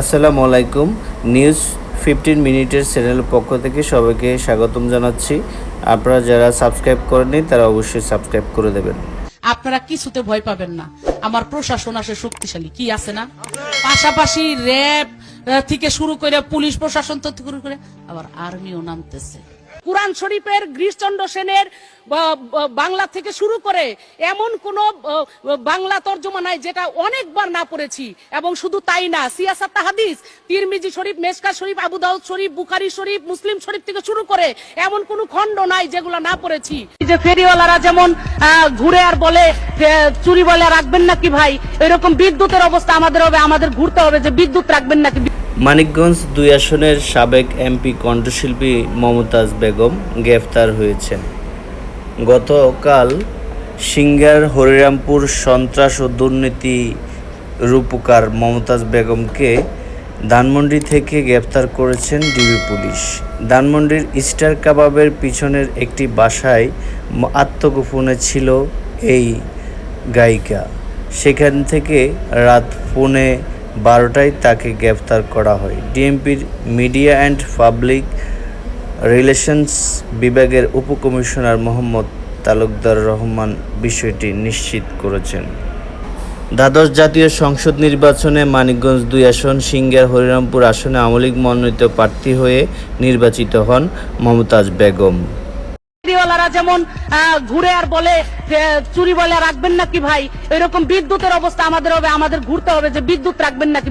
আসসালামু আলাইকুম। News fifteen মিনিটের চ্যানেল পক্ষ থেকে সবাইকে স্বাগতম জানাচ্ছি। আপনারা যারা সাবস্ক্রাইব করেননি, তারা অবশ্যই সাবস্ক্রাইব করে দেবেন। আপনারা কিছুতে ভয় পাবেন না। আমার প্রশাসন আসে শক্তিশালী। কি আছে না? পাশাপাশি র্যাব থেকে শুরু করে পুলিশ প্রশাসন তো শুরু করে আবার আর্মিও নামতেছে। কোরআন শরীফের গিরিশচন্দ্র সেনের বাংলা থেকে শুরু করে এমন কোন বাংলা তর্জমা নাই যেটা অনেকবার না পড়েছি। এবং শুধু তাই না সিয়াসাত হাদিস তিরমিজি শরীফ মেসকা শরীফ, আবু দাউদ শরীফ, বুখারি শরীফ, মুসলিম শরীফ থেকে শুরু করে এমন কোন খণ্ড নাই যেগুলো না পড়েছি। যে ফেরিওয়ালারা যেমন ঘুরে আর বলে চুরি বলে রাখবেন নাকি ভাই? এরকম বিদ্যুতের অবস্থা আমাদের হবে, আমাদের ঘুরতে হবে যে বিদ্যুৎ রাখবেন নাকি? মানিকগঞ্জ দুই আসনের সাবেক এমপি কণ্ঠশিল্পী মমতাজ বেগম গ্রেফতার হয়েছেন গতকাল সিঙ্গার হরিরামপুর সন্ত্রাস ও দুর্নীতি রূপকার মমতাজ বেগমকে ধানমন্ডি থেকে গ্রেপ্তার করেছেন ডিবি পুলিশ। ধানমন্ডির স্টার কাবাবের পিছনের একটি বাসায় আত্মগোপনে ছিল এই গায়িকা। সেখান থেকে রাত পৌনে বারোটায় তাকে গ্রেফতার করা হয়। ডিএমপির মিডিয়া অ্যান্ড পাবলিক রিলেশনস বিভাগের উপকমিশনার মোহাম্মদ তালুকদার রহমান বিষয়টি নিশ্চিত করেছেন। দ্বাদশ জাতীয় সংসদ নির্বাচনে মানিকগঞ্জ দুই আসন, সিঙ্গার হরিরামপুর আসনে আওয়ামী লীগ মনোনীত প্রার্থী হয়ে নির্বাচিত হন মমতাজ বেগম। ফেরিওয়ালারা যেমন ঘুরে আর বলে চুরি বলে রাখবেন নাকি ভাই? এরকম বিদ্যুতের অবস্থা আমাদের হবে, আমাদের ঘুরতে হবে, যে বিদ্যুৎ রাখবেন নাকি?